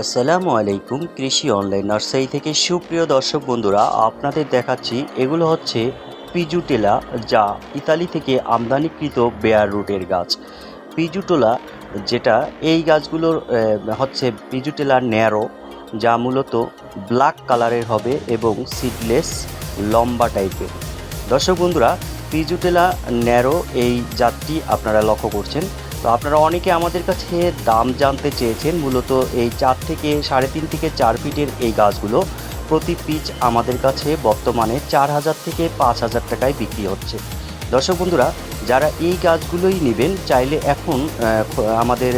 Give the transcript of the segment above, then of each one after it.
আসসালামু আলাইকুম, কৃষি অনলাইন নার্সারি থেকে সুপ্রিয় দর্শক বন্ধুরা, আপনাদের দেখাচ্ছি এগুলো হচ্ছে পিজুটেলা, যা ইতালি থেকে আমদানিকৃত বেয়ার রুটের গাছ। পিজুটোলা, যেটা এই গাছগুলোর হচ্ছে পিজুটেলা ন্যারো, যা মূলত ব্ল্যাক কালারের হবে এবং সিডলেস, লম্বা টাইপের। দর্শক বন্ধুরা, পিজুটেলা, ন্যারো এই জাতটি আপনারা লক্ষ্য করছেন। তো আপনারা অনেকে আমাদের কাছে দাম জানতে চেয়েছেন, মূলত এই চার থেকে সাড়ে তিন থেকে চার ফিটের এই গাছগুলো। প্রতি পিচ আমাদের কাছে বর্তমানে চার হাজার থেকে পাঁচ হাজার টাকায় বিক্রি হচ্ছে। দর্শক বন্ধুরা, যারা এই গাছগুলোই নেবেন, চাইলে এখন আমাদের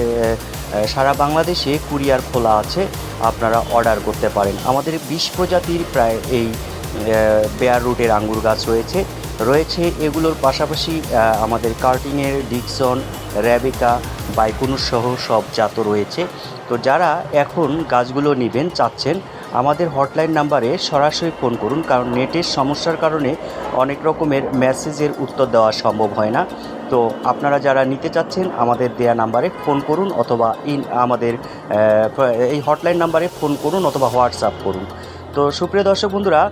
সারা বাংলাদেশে কুরিয়ার খোলা আছে, আপনারা অর্ডার করতে পারেন। আমাদের বিশ প্রজাতির প্রায় এই বেয়ার রুটের আঙ্গুর গাছ রয়েছে। রয়েছে। এগুলোর পাশাপাশি আমাদের কার্টিনের, ডিকসন, র্যাবিকা, বাইকুনুর সহ সব জাতও রয়েছে। তো যারা এখন গাছগুলো নেবেন, চাচ্ছেন, আমাদের হটলাইন নাম্বারে সরাসরি ফোন করুন, কারণ নেটের সমস্যার কারণে অনেক রকমের মেসেজের উত্তর দেওয়া সম্ভব হয় না। তো আপনারা যারা নিতে চাচ্ছেন, আমাদের দেয়া নাম্বারে ফোন করুন অথবা ইন আমাদের এই হটলাইন নাম্বারে ফোন করুন অথবা হোয়াটসঅ্যাপ করুন। তো সুপ্রিয় দর্শক বন্ধুরা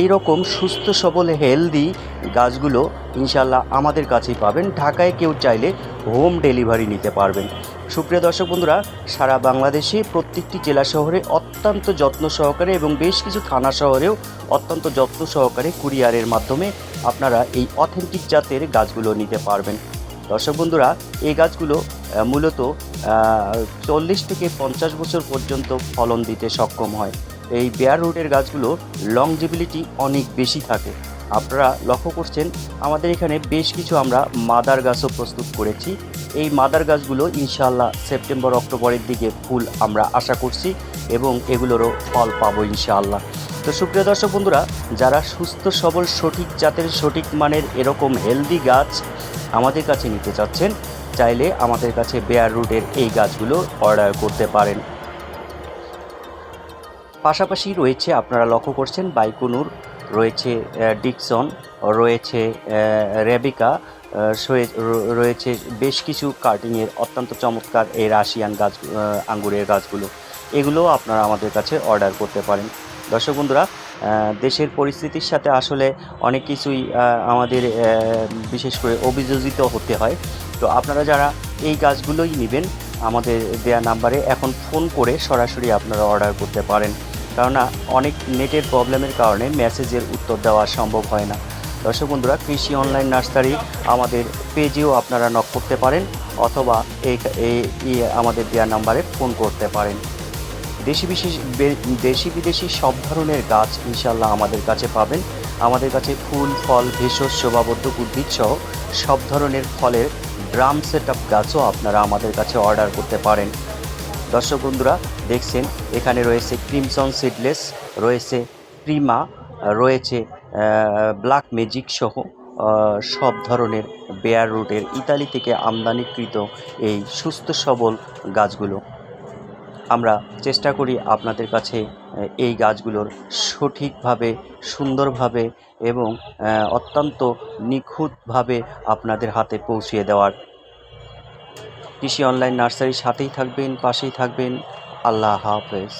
এই রকম সুস্থ, সবল হেলদি গাছগুলো ইনশাল্লাহ আমাদের কাছেই পাবেন। ঢাকায় কেউ চাইলে হোম ডেলিভারি নিতে পারবেন। সুপ্রিয় দর্শক বন্ধুরা, সারা বাংলাদেশে প্রত্যেকটি জেলা শহরে অত্যন্ত যত্ন সহকারে এবং বেশ কিছু থানা শহরেও অত্যন্ত যত্ন সহকারে কুরিয়ারের মাধ্যমে আপনারা এই অথেন্টিক জাতের গাছগুলো নিতে পারবেন। দর্শক বন্ধুরা, এই গাছগুলো মূলত চল্লিশ থেকে পঞ্চাশ বছর পর্যন্ত ফলন দিতে সক্ষম হয়। এই বেয়ার রুটের গাছগুলো লংজিবিলিটি অনেক বেশি থাকে। আপনারা লক্ষ্য করছেন, আমাদের এখানে বেশ কিছু আমরা মাদার গাছও প্রস্তুত করেছি। এই মাদার গাছগুলো ইনশাআল্লাহ সেপ্টেম্বর, অক্টোবরের দিকে ফুল আমরা আশা করছি এবং এগুলোরও ফল পাবো ইনশাআল্লাহ। তো সুপ্রিয় দর্শক বন্ধুরা, যারা সুস্থ, সবল, সঠিক জাতের, সঠিক মানের এরকম হেলদি গাছ আমাদের কাছে নিতে চাচ্ছেন, চাইলে আমাদের কাছে বেয়ার রুটের এই গাছগুলো অর্ডার করতে পারেন। পাশাপাশি রয়েছে, আপনারা লক্ষ্য করছেন, বাইকুনুর, রয়েছে ডিকসন রয়েছে রেবিকা রয়েছে বেশ কিছু কার্টিংয়ের অত্যন্ত চমৎকার এই রাশিয়ান গাছ আঙ্গুরের গাছগুলো। এগুলো আপনারা আমাদের কাছে অর্ডার করতে পারেন। দর্শক বন্ধুরা দেশের পরিস্থিতির সাথে আসলে অনেক কিছুই আমাদের বিশেষ করে অভিযোজিত হতে হয়। তো আপনারা যারা এই গাছগুলোই নেবেন, আমাদের দেয়া নাম্বারে এখন ফোন করে সরাসরি আপনারা অর্ডার করতে পারেন। কেননা অনেক নেটের প্রবলেমের কারণে মেসেজের উত্তর দেওয়া সম্ভব হয় না। দর্শক বন্ধুরা, কৃষি অনলাইন নার্সারি আমাদের পেজেও আপনারা নক করতে পারেন অথবা এই আমাদের দেওয়া নাম্বারে ফোন করতে পারেন। দেশি বিশেষ দেশি বিদেশি সব ধরনের গাছ ইনশাল্লাহ আমাদের কাছে পাবেন। আমাদের কাছে ফুল, ফল, ভেষজ, শোভাবর্ধক উদ্ভিদ সহ সব ধরনের ফলের ড্রাম সেট আপ গাছও আপনারা আমাদের কাছে অর্ডার করতে পারেন। দর্শক বন্ধুরা, দেখছেন, এখানে রয়েছে ক্রিমসন সিডলেস, রয়েছে প্রিমা রয়েছে ব্ল্যাক ম্যাজিক সহ সব ধরনের বেয়ার রুটের ইতালি থেকে আমদানিকৃত এই সুস্থ সবল গাছগুলো। আমরা চেষ্টা করি আপনাদের কাছে এই গাছগুলোর সঠিকভাবে, সুন্দরভাবে এবং অত্যন্ত নিখুঁতভাবে আপনাদের হাতে পৌঁছিয়ে দেওয়ার। কৃষি অনলাইন নার্সারির সাথেই থাকবেন পাশেই থাকবেন। আল্লাহ হাফেজ।